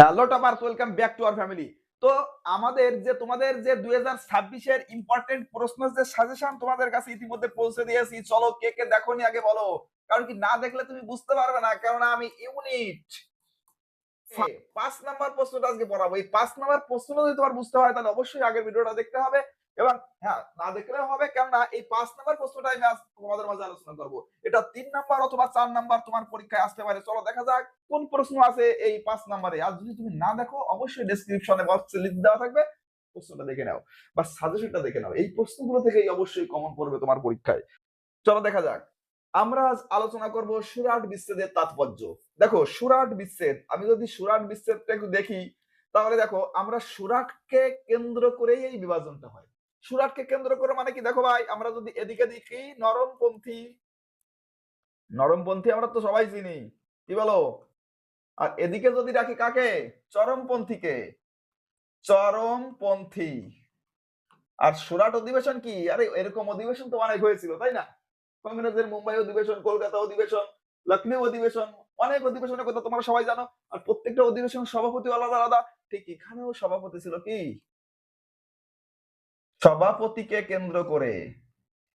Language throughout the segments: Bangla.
Hello toppers welcome back to our family. তো আমাদের যে তোমাদের যে দুই হাজার ছাব্বিশের ইম্পর্টেন্ট প্রশ্ন যে সাজেশন তোমাদের কাছে ইতিমধ্যে পৌঁছে দিয়েছি চলো কে কে দেখো নি আগে বলো। কারণ কি না দেখলে তুমি বুঝতে পারবে না কারণ আমি ইউনিট পাঁচ নাম্বার প্রশ্নটা আজকে পড়াবো। এই পাঁচ নাম্বার প্রশ্ন যদি তোমার বুঝতে হয় তাহলে অবশ্যই আগের ভিডিওটা দেখতে হবে। এবং হ্যাঁ না দেখলেও হবে, কেননা এই পাঁচ নাম্বার প্রশ্নটা আমি আজ তোমাদের মাঝে আলোচনা করব। এটা তিন নাম্বার অথবা চার নাম্বার তোমার পরীক্ষায় আসতে পারে। চলো দেখা যাক কোন প্রশ্ন আছে এই পাঁচ নাম্বারে। আর যদি তুমি না দেখো, অবশ্যই ডেসক্রিপশনে বক্সে লিঙ্ক দেওয়া থাকবে। প্রশ্নটা দেখে নাও বা সাজেশনটা দেখে নাও। এই প্রশ্নগুলো থেকেই অবশ্যই কমন পড়বে তোমার পরীক্ষায়। চলো দেখা যাক। আমরা আজ আলোচনা করব সুরাট বিচ্ছেদের তাৎপর্য। দেখো, সুরাট বিচ্ছেদ, আমি যদি সুরাট বিচ্ছেদটা একটু দেখি, তাহলে দেখো, আমরা সুরাটকে কেন্দ্র করেই এই বিভাজনটা হয়। সুরাটকে কেন্দ্র করে মানে কি? দেখো ভাই, আমরা যদি এদিকে দেখি, নরমপন্থী নরমপন্থী আমরা তো সবাই চিনি, কি বলো? আর এদিকে যদি রাখি কাকে? চরমপন্থীকে। চরমপন্থী। আর সুরাট অধিবেশন কি? আরে এরকম অধিবেশন তো অনেক হয়েছিল, তাই না? কংগ্রেসের মুম্বাই অধিবেশন, কলকাতা অধিবেশন লখনৌ অধিবেশন, অনেক অধিবেশনের কথা তোমরা সবাই জানো। আর প্রত্যেকটা অধিবেশন সভাপতি আলাদা আলাদা। ঠিক এখানেও সভাপতি ছিল কি? সভাপতিকে কেন্দ্র করে।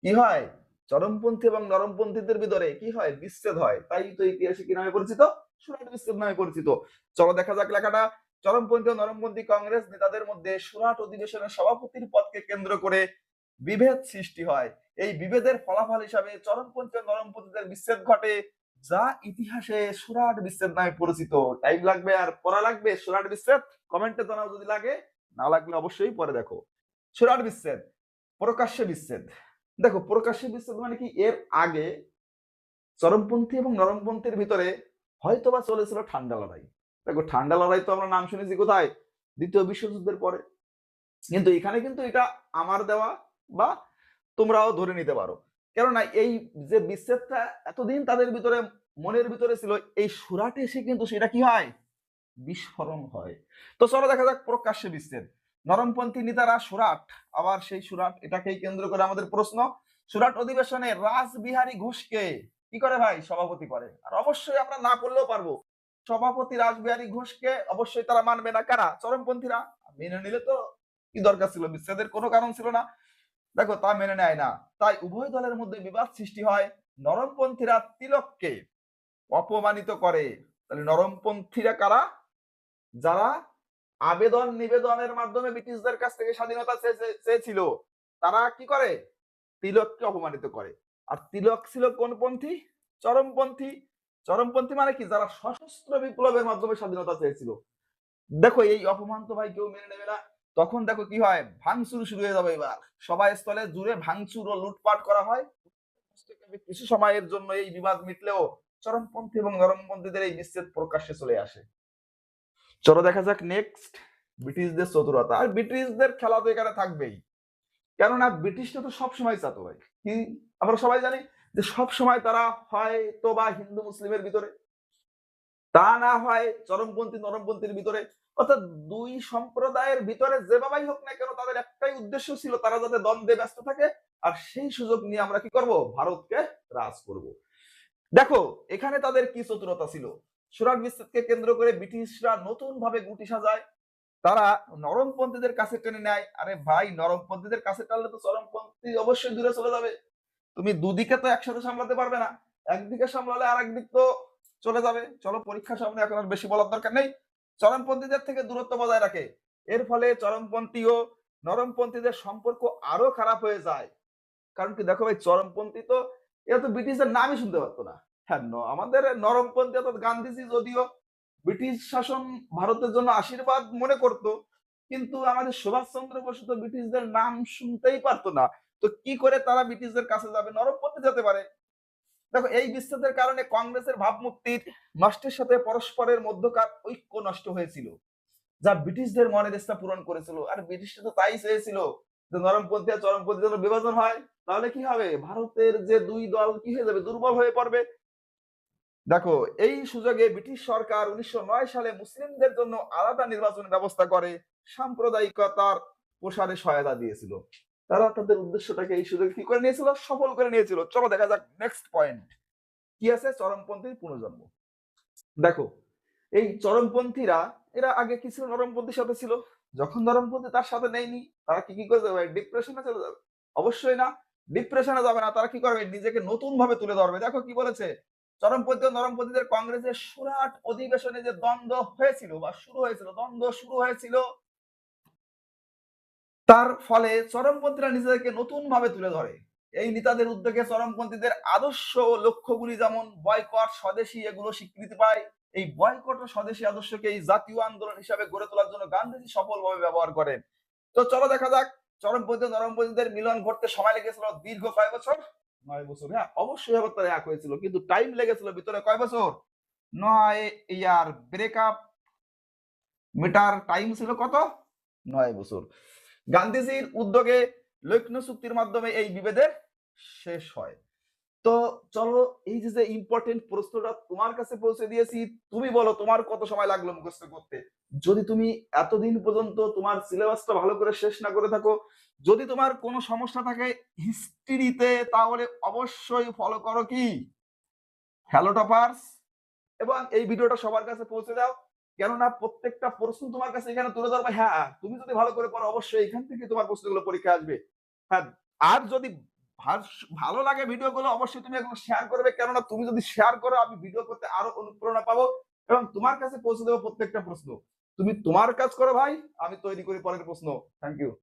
কি হয়? চরমপন্থী এবং নরমপন্থীদের ভিতরে কি হয়? বিচ্ছেদ হয়। তাই তো ইতিহাসে কি নামে পরিচিত, সুরাট বিচ্ছেদ নামে পরিচিত। চলো দেখা যাক লেখাটা। চরমপন্থী ও নরমপন্থী কংগ্রেস নেতাদের মধ্যে সুরাট অধিবেশনের সভাপতির পদকে কেন্দ্র করে বিভেদ সৃষ্টি হয়। এই বিভেদের ফলাফল হিসাবে চরমপন্থী ও নরমপন্থীদের বিচ্ছেদ ঘটে যা ইতিহাসে সুরাট বিচ্ছেদ নামে পরিচিত। টাইম লাগবে আর পড়া লাগবে সুরাট বিচ্ছেদ? কমেন্টে জানাও যদি লাগে। না লাগলে অবশ্যই পরে দেখো। সুরাট বিচ্ছেদ, প্রকাশ্যে বিচ্ছেদ। দেখো, প্রকাশ্যে বিচ্ছেদ মানে কি? এর আগে চরমপন্থী এবং নরমপন্থীর ভিতরে হয়তোবা চলেছিল ঠান্ডা লড়াই। দেখো, ঠান্ডা লড়াই তো আমরা নাম শুনেছি কোথায়? দ্বিতীয় বিশ্বযুদ্ধের পরে। কিন্তু এখানে কিন্তু এটা আমার দেওয়া বা তোমরাও ধরে নিতে পারো। কেননা এই যে বিচ্ছেদটা এতদিন তাদের ভিতরে মনের ভিতরে ছিল, এই সুরাটে এসে কিন্তু সেটা কি হয়? বিস্ফোরণ হয়। তো চলো দেখা যাক প্রকাশ্যে বিচ্ছেদ। নরমপন্থী নেতারা সুরাট, আবার সেই সুরাট, এটাকেই কেন্দ্র করে আমাদের প্রশ্ন, সুরাট অধিবেশনে রাসবিহারী ঘোষকে কি করে ভাই সভাপতি করে? আর অবশ্যই আমরা না করলেও পারব। সভাপতি রাসবিহারী ঘোষকে অবশ্যই তারা মানবে না। কারা? চরমপন্থীরা। মেনে নিলে তো কি দরকার ছিল? বিচ্ছেদের কোনো কারণ ছিল না। দেখো, তা মেনে নেয় না। তাই উভয় দলের মধ্যে বিবাদ সৃষ্টি হয়। নরমপন্থীরা তিলককে অপমানিত করে। তাহলে নরমপন্থীরা কারা? যারা আবেদন নিবেদনের মাধ্যমে ব্রিটিশদের কাছ থেকে স্বাধীনতা চেয়েছিল। তারা কি করে? তিলককে অপমানিত করে। আর তিলক ছিল কোন পন্থী? চরমপন্থী চরমপন্থী মানে কি? যারা সশস্ত্র বিপ্লবের মাধ্যমে স্বাধীনতা চেয়েছিল। দেখো, এই অপমান তো ভাই কেউ মেনে নেবে না। তখন দেখো কি হয়? ভাঙচুর শুরু হয়ে যাবে এবার। সবাই স্থলে জুড়ে ভাঙচুর ও লুটপাট করা হয়। কিছু সময়ের জন্য এই বিবাদ মিটলেও চরমপন্থী এবং নরমপন্থীদের এই বিচ্ছেদ প্রকাশ্যে চলে আসে। চলো দেখা যাক নেক্সট ব্রিটিশদের চতুরতা। আর ব্রিটিশদের খেলা তো এখানে থাকবেই। কেননা ব্রিটিশরা তো সবসময় চাতো ভাই। কি? আমরা সবাই জানি যে সব সময় তারা হয়তো বা হিন্দু মুসলিমের ভিতরে। তা না হয় চরমপন্থী, নরমপন্থীর ভিতরে। অর্থাৎ দুই সম্প্রদায়ের ভিতরে যেভাবেই হোক না কেন, তাদের একটাই উদ্দেশ্য ছিল তারা যাতে দ্বন্দ্বে ব্যস্ত থাকে। আর সেই সুযোগ নিয়ে আমরা কি করব? ভারতকে রাজ করব। দেখো, এখানে তাদের কি চতুরতা ছিল? সুরাট বিচ্ছেদকে কেন্দ্র করে ব্রিটিশরা নতুন ভাবে গুটি সাজায়। তারা নরমপন্থীদের কাছে টেনে নেয়। আরে ভাই নরমপন্থীদের কাছে টানলে তো চরমপন্থী অবশ্যই দূরে চলে যাবে। তুমি দুদিকে তো একসাথে সামলাতে পারবে না। একদিকে সামলালে আর একদিক তো চলে যাবে। চলো, পরীক্ষার সামনে এখন আর বেশি বলার দরকার নেই। চরমপন্থীদের থেকে দূরত্ব বজায় রাখে। এর ফলে চরমপন্থী ও নরমপন্থীদের সম্পর্ক আরও খারাপ হয়ে যায়। কারণ কি, দেখো ভাই চরমপন্থী তো এরা তো ব্রিটিশের নামই শুনতে পারতো না। হ্যাঁ আমাদের নরমপন্থী অর্থাৎ গান্ধীজি যদিও ব্রিটিশ শাসন ভারতের জন্য আশীর্বাদ মনে করত, কিন্তু আমাদের সুভাষচন্দ্র বসু তো ব্রিটিশদের নাম শুনতেই পারতো না। তো কি করে তারা ব্রিটিশদের কাছে যাবে? নরমপন্থী যেতে পারে। দেখো, এই বিচ্ছেদের কারণে কংগ্রেসের ভাবমূর্তির নষ্টের সাথে পরস্পরের মধ্যকার ঐক্য নষ্ট হয়েছিল, যা ব্রিটিশদের মনের ইচ্ছা পূরণ করেছিল। আর ব্রিটিশরা তো তাই চেয়েছিল নরমপন্থী আর চরমপন্থী যেন বিভাজন হয়, তাহলে কি হবে? ভারতের যে দুই দল, কি হয়ে যাবে? দুর্বল হয়ে পড়বে। দেখো, এই সুযোগে ব্রিটিশ সরকার উনিশশো সালে মুসলিমদের জন্য আলাদা নির্বাচনের ব্যবস্থা করে সাম্প্রদায়িকতার প্রসারে সহায়তা দিয়েছিল। তারা তাদের উদ্দেশ্যটাকে এই সুযোগে কি করে নিয়েছিল? সফল করে নিয়েছিল। চলো দেখা যাক নেক্সট পয়েন্ট কি আছে? চরমপন্থীর পুনর্জন্ম। দেখো, এই চরমপন্থীরা এরা আগে কি ছিল? নরমপন্থীর সাথে ছিল। যখন নরমপন্থী তার সাথে নেয়নি, তারা কি কি করে যাবে ডিপ্রেশনে চলে যাবে। অবশ্যই না। ডিপ্রেশনে যাবে না, তারা কি করবে? নিজেকে নতুন ভাবে তুলে ধরবে। দেখো কি বলেছে? চরমপন্থী ও নরমপন্থীদের কংগ্রেসের সুরাট অধিবেশনে যে দ্বন্দ্ব হয়েছিল বা শুরু হয়েছিল, দ্বন্দ্ব শুরু হয়েছিল, তার ফলে চরমপন্থীরা নিজেদেরকে নতুন ভাবে তুলে ধরে। এই নেতাদের উদ্যোগে চরমপন্থীদের আদর্শ ও লক্ষ্যগুলি যেমন বয়কট, স্বদেশী, এগুলো স্বীকৃতি পায়। এই বয়কট ও স্বদেশী আদর্শকে এই জাতীয় আন্দোলন হিসাবে গড়ে তোলার জন্য গান্ধীজি সফলভাবে ব্যবহার করেন। তো চলো দেখা যাক চরমপন্থী নরমপন্থীদের মিলন ঘটতে সময় লেগেছিল দীর্ঘ কয় বছর? নয় বছর হ্যাঁ অবশ্যই এবার তারা এক হয়েছিল, কিন্তু টাইম লেগেছিল ভিতরে কয় বছর? নয় ইয়ার ব্রেকআপ মিটার টাইম ছিল কত? নয় বছর। গান্ধীজির উদ্যোগে লক্ষ্ণ চুক্তির মাধ্যমে এই বিভেদের শেষ হয়। তো চলো এই যে ইম্পর্টেন্ট প্রশ্নটা তোমার কাছে পৌঁছে দিয়েছি, তুমি বলো তোমার কত সময় লাগল মুখস্থ করতে? যদি তুমি এতদিন পর্যন্ত তোমার সিলেবাসটা ভালো করে শেষ না করে থাকো, যদি তোমার কোনো সমস্যা থাকে হিস্ট্রিতে, তাহলে অবশ্যই ফলো করো কি? হ্যালো টপার্স এবং এই ভিডিওটা সবার কাছে পৌঁছে দাও, কেননা প্রত্যেকটা প্রশ্ন তোমার কাছে এখানে তুলে ধরবে। হ্যাঁ তুমি যদি ভালো করে পড়ো অবশ্যই এখান থেকে তোমার প্রশ্নগুলো পরীক্ষা আসবে। হ্যাঁ আর যদি ভালো লাগে ভিডিওগুলো, অবশ্যই তুমি এগুলো শেয়ার করবে। কেননা তুমি যদি শেয়ার করো, আমি ভিডিও করতে আরও অনুপ্রেরণা পাবো এবং তোমার কাছে পৌঁছে দেবো প্রত্যেকটা প্রশ্ন। তুমি তোমার কাজ করো ভাই, আমি তৈরি করি পরের প্রশ্ন। Thank you